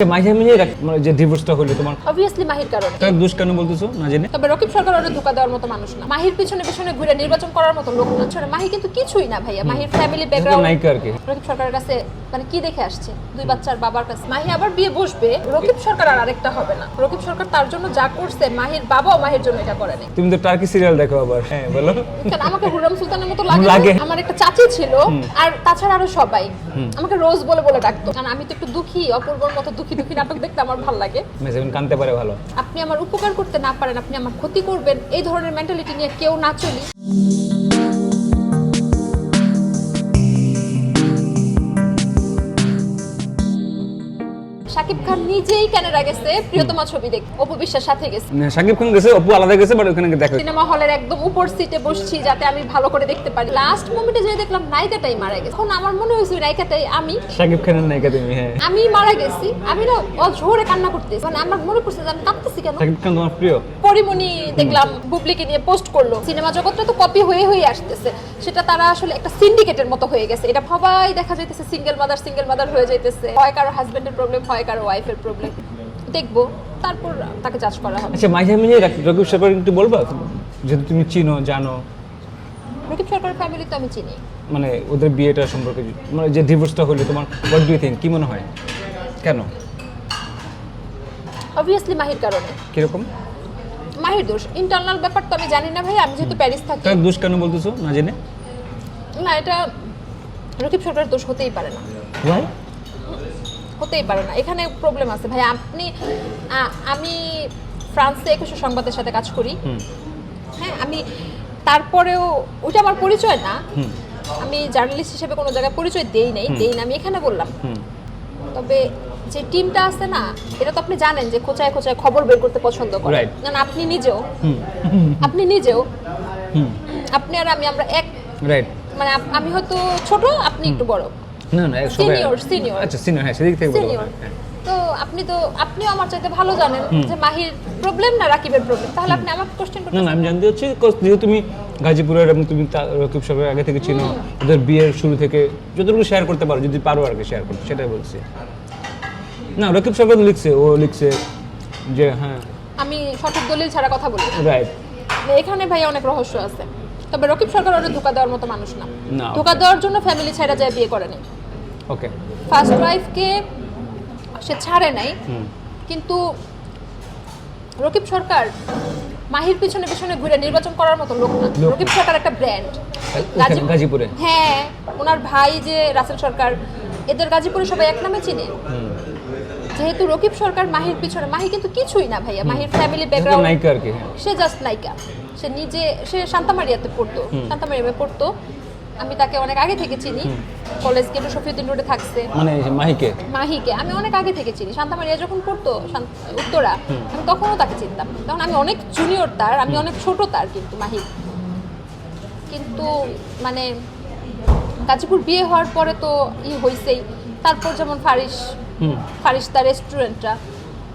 মাঝে মাঝে মানে যে ডিভোর্সটা হলো তোমার। অবভিয়াসলি মাহির কারণে। তার দোষ কেন বলতেছো? না জেনে। তবে রকিব সরকার ওরা ধোকা দেওয়ার মতো মানুষ না। মাহির পিছনে পিছনে ঘুরে নির্বাচন করার মতো লোক না। আসলে মাহি কিন্তু কিছুই না ভাইয়া। মাহির ফ্যামিলি ব্যাকগ্রাউন্ড নায়িকা আর রকিব সরকারের কাছে মানে কি দেখে আসছে? দুই বাচ্চার বাবার কাছে। মাহি আবার বিয়ে বসবে। রকিব সরকার আর আরেকটা হবে না। রকিব সরকার তার জন্য যা করছে মাহির বাবাও মাহির জন্য এটা করেনি তুমি তো টার্কি সিরিয়াল দেখো আবার। হ্যাঁ বলো। আমাকে হুররাম সুলতানের মতো লাগে। আমার একটা চাচি ছিল। আর তাছাড়া আরও সবাই। আমাকে রোজ বলে বলে ডাকতো। কারণ আমি তো একটু দুঃখী অপূর্বর মতো দুঃখী দুঃখী নাটক দেখতে আমার ভালো লাগে। কানতে পারে ভালো। আপনি আমার উপকার করতে না পারেন আপনি আমার ক্ষতি করবেন এই ধরনের মেন্টালিটি নিয়ে কেউ না চলি। শাকিব খান নিজেই গেছে প্রিয়তমা ছবি দেখ অপু বিশ্বাস সাথে গেছে। শাকিব খান গেছে অপু আলাদা গেছে বাট ওখানে দেখো সিনেমা হলের একদম উপর সিটে বসছি যাতে আমি ভালো করে দেখতে পারি। লাস্ট যে দেখলাম নায়িকাটাই মারা গেছে। এখন আমার মনে হয়েছে নায়িকাটাই আমি। শাকিব খানের নায়িকা তুমি হ্যাঁ। আমি মারা গেছি। আমি না অঝোরে কান্না করতেছি। মানে আমার মনে পড়ছে যে আমি কাঁদতেছি কেন? শাকিব খান তোমার প্রিয়? পরিমণি দেখলাম বুবলিকে নিয়ে পোস্ট করল। সিনেমা জগৎটা তো কপি হয়ে হয়ে আসতেছে। সেটা তারা আসলে একটা সিন্ডিকেটের মতো হয়ে গেছে। এটা সবাই দেখা যাইতেছে সিঙ্গেল মাদার সিঙ্গেল মাদার হয়ে যাইতেছে। হয় কারও হাজবেন্ডের প্রবলেম হয় কারও ওয়াইফের প্রবলেম দেখব তারপর তাকে জাজ করা হবে। আচ্ছা মাঝে মাঝে রকিব সরকার একটু বলবা? যেহেতু তুমি চিনো জানো। রকিব সরকারের ফ্যামিলি তো আমি চিনি। মানে ওদের বিয়েটা সম্পর্কে মানে যে ডিভোর্সটা হলো তোমার হোয়াট ডু ইউ থিঙ্ক কি মনে হয়? কেন? অবভিয়াসলি মাহির কারণে। কীরকম? মাহির দোষ। ইন্টারনাল ব্যাপার তো আমি জানি না ভাই আমি যেহেতু প্যারিস থাকি। তার দোষ কেন বলতেছো? না জেনে? না এটা রকিব সরকারের দোষ হতেই পারে না। ওয়াই হতেই পারে না। এখানে প্রবলেম আছে। ভাই আপনি আমি ফ্রান্সে একুশে সংবাদের সাথে কাজ করি। হ্যাঁ আমি তারপরেও ওটা আমার পরিচয় না। আমি জার্নালিস্ট হিসেবে কোনো জায়গায় পরিচয় দেই নাই। দেই না আমি এখানে বললাম। তবে যে টিমটা আছে না এটা তো আপনি জানেন যে খোঁচায় খোঁচায় খবর বের করতে পছন্দ করে. না আপনি নিজেও। আপনি নিজেও। আপনি আর আমি আমরা এক। রাইট মানে আমি হয়তো ছোট আপনি একটু বড়। না না Senior, senior. আচ্ছা সিনিয়র হ্যাঁ সেদিক থেকে সিনিয়র হ্যাঁ। তো আপনি তো আপনিও আমার চাইতে ভালো জানেন যে মাহির প্রবলেম না রাকিবের প্রবলেম তাহলে আপনি আমাকে কোশ্চেন করতে না আমি জানতে চাচ্ছি যেহেতু তুমি গাজীপুরের এবং তুমি রকিব সাহেবের আগে থেকে চিনো ওদের বিয়ের শুরু থেকে যতটুকু শেয়ার করতে পারো যদি পারো আর কি শেয়ার করতে সেটাই বলছি। না রকিব সাহেব লিখছে ও লিখছে যে হ্যাঁ। আমি সঠিক দলিল ছাড়া কথা বলি না। রাইট এখানে ভাই অনেক রহস্য আছে। তবে রকিব সরকার ওরা ধোকা দেওয়ার মতো মানুষ না। না, ধোকা দেওয়ার জন্য ফ্যামিলি ছাড়া যায় বিয়ে করেনি ওকে ফার্স্ট ওয়াইফকে সে ছাড়ে নাই কিন্তু রকিব সরকার মাহির পিছনে পিছনে ঘুরে নির্বাচন করার মতো লোক না। রকিব সরকার একটা ব্র্যান্ড গাজীপুরে। হ্যাঁ ওনার ভাই যে রাসেল সরকার এদের গাজীপুরে সবাই এক নামে চিনে। যেহেতু রকিব সরকার মাহির পিছনে মাহি কিন্তু কিছুই না ভাইয়া। মাহির ফ্যামিলি ব্যাকগ্রাউন্ড নায়িকা আর কি হ্যাঁ। সে জাস্ট নায়িকা। সে নিজে সে শান্তামারিয়াতে পড়তো। শান্তামারিয়াতে পড়তো। আমি তাকে অনেক আগে থেকে চিনি। কলেজ গেটে শফিউদ্দিন রোডে থাকছে। মানে মাহিকে? মাহিকে। আমি অনেক আগে থেকে চিনি। শান্তামারিয়া যখন পড়তো উত্তরা আমি তখনও তাকে চিনতাম। তখন আমি অনেক জুনিয়র তার আমি অনেক ছোট তার কিন্তু মাহি কিন্তু মানে গাজীপুর বিয়ে হওয়ার পরে তো ই হইছেই। তারপর যেমন ফারিস হুম। ফারিস্তা রেস্টুরেন্টটা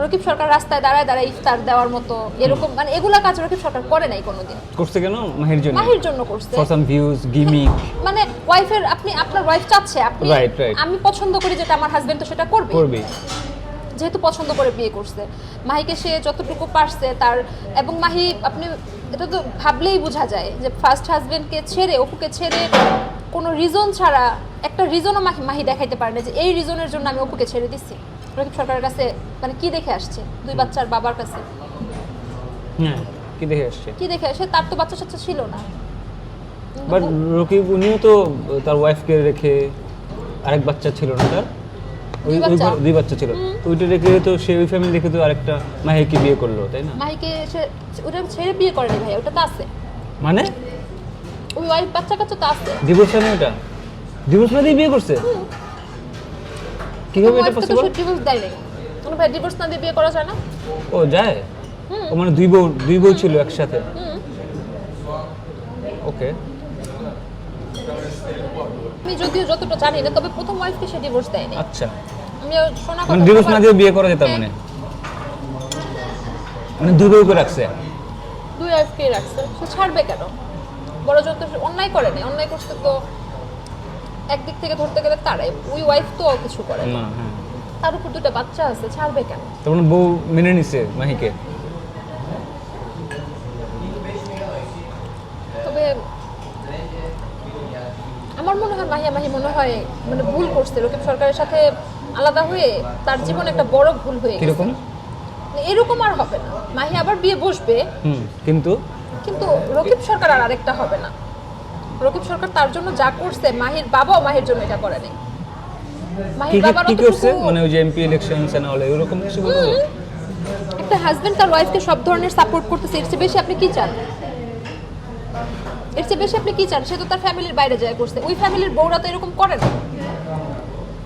রকিব সরকার রাস্তায় দাঁড়ায় দাঁড়ায় ইফতার দেওয়ার মতো এরকম মানে এগুলা কাজ রকিব সরকার করে নাই কোনোদিন। করছে কেন? মাহির জন্য? মাহির জন্য করছে। For some views gimmick. মানে ওয়াইফের আপনি আপনার ওয়াইফ চাচ্ছে আপনি. আমি পছন্দ করি যেটা আমার হাজবেন্ড তো সেটা করবে করবি। যেহেতু পছন্দ করে বিয়ে করছে। মাহিকে সে যতটুকু পারছে তার এবং মাহি আপনি এটা তো ভাবলেই বোঝা যায় যে ফার্স্ট হাজবেন্ডকে ছেড়ে অপুকে ছেড়ে কোনো রিজন ছাড়া একটা রিজনও মাহি মাহি দেখাইতে পারে না যে এই রিজনের জন্য আমি অপুকে ছেড়ে দিচ্ছি রকিব সরকারের কাছে মানে কি দেখে আসছে? দুই বাচ্চার বাবার কাছে। হ্যাঁ কি দেখে আসছে? কি দেখে আসে? তার তো বাচ্চা কাচ্চা ছিল না। বাট রকিব উনিও তো তার ওয়াইফকে রেখে আরেক বাচ্চা ছিল না তার? দুই বাচ্চা? ছিল। তো ওইটা রেখে তো সে ওই ফ্যামিলি রেখে তো আরেকটা মাহিকে বিয়ে করল তাই না? মাহিকে সে ওটা ছেড়ে বিয়ে করেনি ভাই ওটা তো আছে। মানে? ওই ওয়াইফ বাচ্চা কাচ্চা তো আছে। ডিভোর্স হয় ওটা? ডিভোর্স না দিয়ে বিয়ে করছে? কীভাবে এটা ওয়াইফকে পসিবল ডিভোর্স দেয় নাই। কোনো ভাই ডিভোর্স না দিয়ে বিয়ে করা যায় না? ও যায়? ও মানে দুই বউ দুই বউ ছিল একসাথে? ওকে। আমি যদিও যতটা জানি না তবে প্রথম ওয়াইফকে সে ডিভোর্স দেয়নি আচ্ছা। আমি শোনা মানে কথা ডিভোর্স না দিয়ে বিয়ে করা যেত হ্যাঁ, মানে মানে দুই বউ করে রাখছে? দুই ওয়াইফকেই রাখছে। সে ছাড়বে কেন? বড় যত অন্যায় করে নাই। অন্যায় করতে তো একদিক থেকে ধরতে গেলে তারাই। ওই ওয়াইফ তো কিছু করে না। হ্যাঁ। তার উপর দুটো বাচ্চা আছে ছাড়বে কেন? তখন বউ মেনে নিছে মাহিকে। তবে আমার মনে হয় মাহিয়া মাহি মনে হয় মানে ভুল করছে। রকিব সরকারের সাথে আলাদা হয়ে তার জীবনে একটা বড় ভুল হয়ে গেছে। কীরকম? এরকম আর হবে না। মাহি আবার বিয়ে বসবে। হুম কিন্তু? কিন্তু রকিব সরকার আর আরেকটা হবে না। রকিব সরকার তার জন্য যা করছে মাহির বাবাও মাহির জন্য এটা করে নাই মাহির বাবার কি করছে? মানে ওই যে এমপি ইলেকশন এন্ড অল এরকম কিছু একটা হাজবেন্ড তার ওয়াইফকে সব ধরনের সাপোর্ট করতেছে এর চেয়ে বেশি আপনি কি চান? এর চেয়ে বেশি আপনি কি চান? সে তো তার ফ্যামিলির বাইরে যায় করছে। ওই ফ্যামিলির বউরা তো এরকম করে না।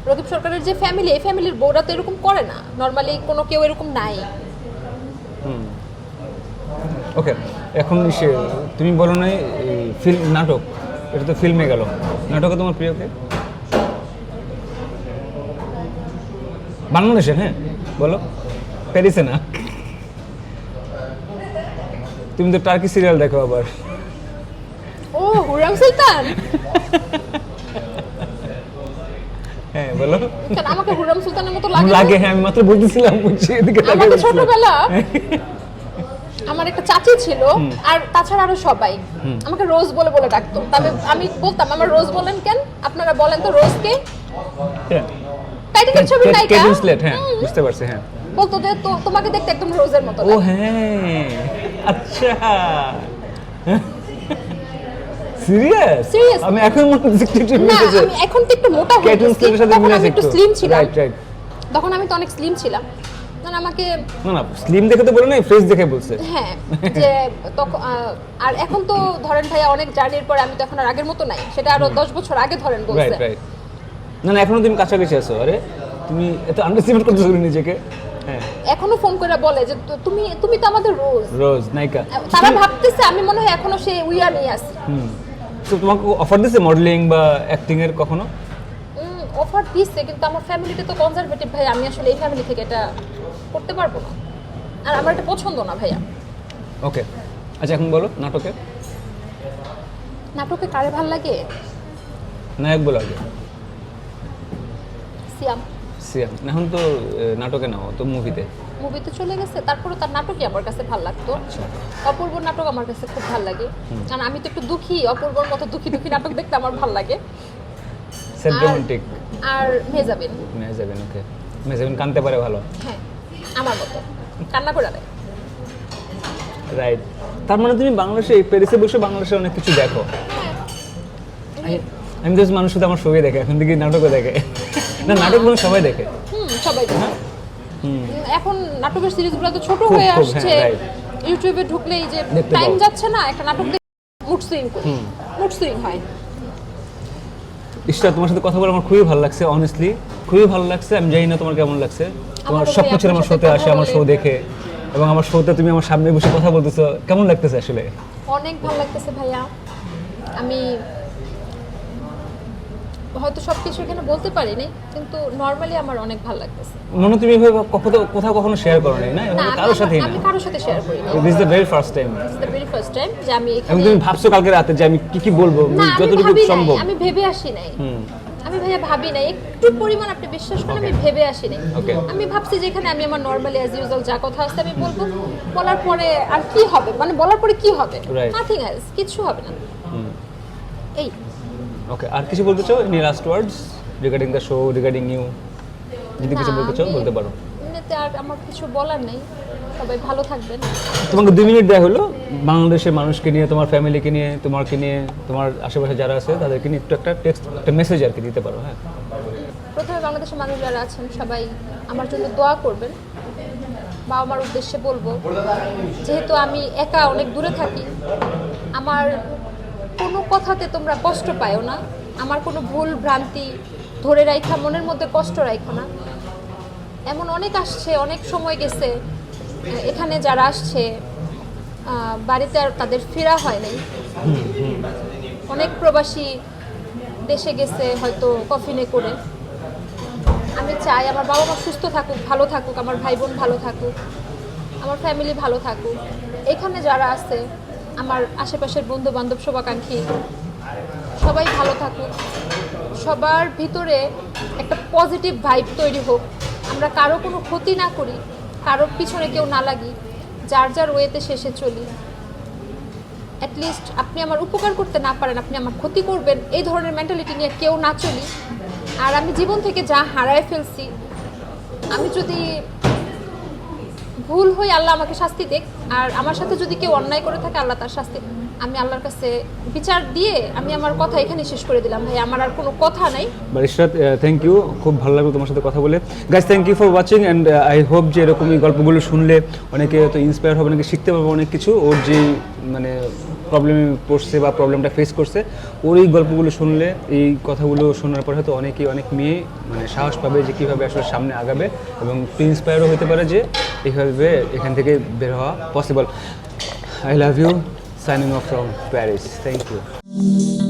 রকিব সরকারের যে ফ্যামিলি এই ফ্যামিলির বউরা তো এরকম করে না। নর্মালি কোনো কেউ এরকম নাই। ওকে এখন সে তুমি বলো না ফিল্ম নাটক এটা তো ফিল্মে গেল। নাটকে তোমার প্রিয় কে? বাংলাদেশের হ্যাঁ? বলো। প্যারিসে না? তুমি তো টার্কি সিরিয়াল দেখো আবার। ও হুরাম সুলতান? হ্যাঁ বলো। আমাকে হুরাম সুলতানের মতো লাগে লাগে হ্যাঁ আমি মাত্র বলতেছিলাম বুঝছি এদিকে ছোটবেলা আমার একটা চাচি ছিল আর তাছাড়া আরও সবাই। আমাকে রোজ বলে বলে ডাকতো। তবে আমি বলতাম আমার রোজ বলেন কেন? আপনারা বলেন তো রোজ কে হ্যাঁ। ছবির নায়িকা? হ্যাঁ বুঝতে পারছি হ্যাঁ। বলতো যে তোমাকে দেখতে একদম রোজের মতো ও হ্যাঁ। আচ্ছা। সিরিয়াস? আমি এখন মনে হচ্ছে একটু একটু মিলেছে। এখন তো একটু মোটা হয়ে গেছি। সাথে মিলেছে একটু স্লিম ছিলাম। রাইট রাইট তখন আমি তো অনেক স্লিম ছিলাম। তখন আমাকে না না স্লিম দেখে তো বলে নাই ফ্রেশ দেখে বলছে। হ্যাঁ যে তখন আর এখন তো ধরেন ভাইয়া অনেক জার্নির পর আমি তো এখন আর আগের মতো নাই সেটা আরও দশ বছর আগে ধরেন রাইট বলছে রাইট না না এখনও তুমি কাছাকাছি আছো আরে তুমি এত আন্ডারস্টিমেট করতেছো নিজেকে? হ্যাঁ। এখনও ফোন করে বলে যে তুমি তুমি তো আমাদের রোজ রোজ নায়িকা। তারা ভাবতেছে আমি মনে হয় এখনও সেই উইয়া নিয়ে আছি হুম। তো তোমাকে অফার দিছে মডেলিং বা অ্যাক্টিং এর কখনো? অফার দিচ্ছে কিন্তু আমার ফ্যামিলিতে তো কনজারভেটিভ ভাই আমি আসলে এই ফ্যামিলি থেকে এটা করতে পারব না। আর আমার এটা পছন্দ না ভাইয়া। ওকে আচ্ছা এখন বলো নাটকে? নাটকে কারে ভালো লাগে? নায়ক বলো আগে। সিয়াম। সিয়াম। এখন তো নাটকে নাও তো মুভিতে মুভিতে চলে গেছে তারপরে তার নাটকই আমার কাছে ভালো লাগতো। আচ্ছা। অপূর্ব নাটক আমার কাছে খুব ভালো লাগে। কারণ আমি তো একটু দুঃখী অপূর্বর মতো দুঃখী দুঃখী নাটক দেখতে আমার ভালো লাগে। সেট আর- মেজাবিন। মেজাবিন ওকে মেজাবিন কানতে পারে ভালো। হ্যাঁ আমার মতো। কান্না করে দেয় রাইট তার মানে তুমি বাংলাদেশে প্যারিসে বসে বাংলাদেশে অনেক কিছু দেখো। আমি- আমি তো মানুষ শুধু আমার ছবি দেখে এখন থেকে নাটকও দেখে। না নাটক মানে সবাই দেখে। হুম সবাই জানে। হুম। এখন নাটকের সিরিজগুলো তো ছোট হয়ে আসছে। হ্যাঁ. ইউটিউবে ঢুকলেই যে টাইম যাচ্ছে না একটা নাটক দেখে মুড সুইং করি। মুড সুইং হয়। ইশরা তোমার সাথে কথা বলে আমার খুবই ভালো লাগছে অনেস্টলি খুবই ভালো লাগছে। আমি জানি না তোমার কেমন লাগছে। তোমার সব কিছু আমার সাথে শোতে আসে আমার শো দেখে। এবং আমার শোতে তুমি আমার সামনে বসে কথা বলতেছো কেমন লাগতেছে আসলে? অনেক ভালো লাগতেছে ভাইয়া। আমি হয়তো সব কিছু এখানে বলতে পারিনি কিন্তু নর্মালি আমার অনেক ভালো লাগতেছে। মনে তুমি এভাবে কোথাও কোথাও কখনো শেয়ার করো নাই না কারোর না। আমি কারোর সাথে শেয়ার করি না this the very first time this the very first time যে আমি এখানে তুমি ভাবছ কালকে রাতে যে আমি কি কি বলব যতটুকু ভাবি নাই সম্ভব। আমি ভেবে আসি নাই। আমি ভাইয়া ভাবি নাই একটু পরিমাণ আপনি বিশ্বাস করেন আমি ভেবে আসি নাই. আমি ভাবছি যে এখানে আমি আমার নর্মালি অ্যাজ ইউজুয়াল যা কথা আছে আমি বলব। বলার পরে আর কি হবে? মানে বলার পরে কি হবে. নাথিং এলস কিছু হবে না। এই। ওকে আর কিছু বলতে চাও? Any last words regarding the show regarding you যদি কিছু বলতে চাও বলতে পারো। এমনিতে আর আমার কিছু বলার নেই। সবাই ভালো থাকবেন। তোমাকে দুই মিনিট দেওয়া হলো। বাংলাদেশের মানুষকে নিয়ে তোমার ফ্যামিলিকে নিয়ে তোমাকে নিয়ে তোমার আশেপাশে যারা আছে তাদেরকে নিয়ে একটু একটা টেক্সট একটা মেসেজ আর কি দিতে পারো হ্যাঁ। প্রথমে বাংলাদেশের মানুষ যারা আছেন সবাই আমার জন্য দোয়া করবেন। বা আমার উদ্দেশ্যে বলব যেহেতু আমি একা অনেক দূরে থাকি আমার কোনো কথাতে তোমরা কষ্ট পাও না। আমার কোনো ভুল ভ্রান্তি ধরে রাখা মনের মধ্যে কষ্ট রাখো না। এমন অনেক আসছে, অনেক সময় গেছে, এখানে যারা আসছে বাড়িতে আর তাদের ফেরা হয় নাই। অনেক প্রবাসী দেশে গেছে, হয়তো কফিনে করে। আমি চাই আমার বাবা মা সুস্থ থাকুক, ভালো থাকুক, আমার ভাই বোন ভালো থাকুক, আমার ফ্যামিলি ভালো থাকুক। এখানে যারা আছে আমার আশেপাশের বন্ধু বান্ধব শুভাকাঙ্ক্ষী, সবাই ভালো থাকুক। সবার ভিতরে একটা পজিটিভ ভাইব তৈরি হোক। আমরা কারও কোনো ক্ষতি না করি কারোর পিছনে কেউ না লাগি, যার যার ওয়েতে শেষে চলি। অ্যাটলিস্ট আপনি আমার উপকার করতে না পারেন, আপনি আমার ক্ষতি করবেন, এই ধরনের মেন্টালিটি নিয়ে কেউ না চলি। আর আমি জীবন থেকে যা হারায় ফেলছি, আমি যদি ভুল হয়ে আল্লাহ আমাকে শাস্তি দেখ, আর আমার সাথে যদি কেউ অন্যায় করে থাকে, আল্লাহ তার শাস্তি আমি আল্লাহর কাছে বিচার দিয়ে আমি আমার কথা এখানে শেষ করে দিলাম। ভাই, আমার আর কোনো কথা নাই। বারিশরাত থ্যাংক ইউ খুব ভালো লাগল তোমার সাথে কথা বলে। Guys thank you for watching and I hope যে এরকম এই গল্পগুলো শুনলে অনেকে তো ইন্সপায়ার হবে, অনেকে শিখতে পারবে অনেক কিছু। ওর যে মানে প্রবলেমে পড়ছে বা প্রবলেমটা ফেস করছে, ওর এই গল্পগুলো শুনলে, এই কথাগুলো শোনার পর হয়তো অনেকেই, অনেক মেয়ে মানে সাহস পাবে যে কীভাবে আসলে সামনে আগাবে এবং ইন্সপায়ারও হতে পারে যে এইভাবে এখান থেকে বের হওয়া possible I love you signing off from Paris thank you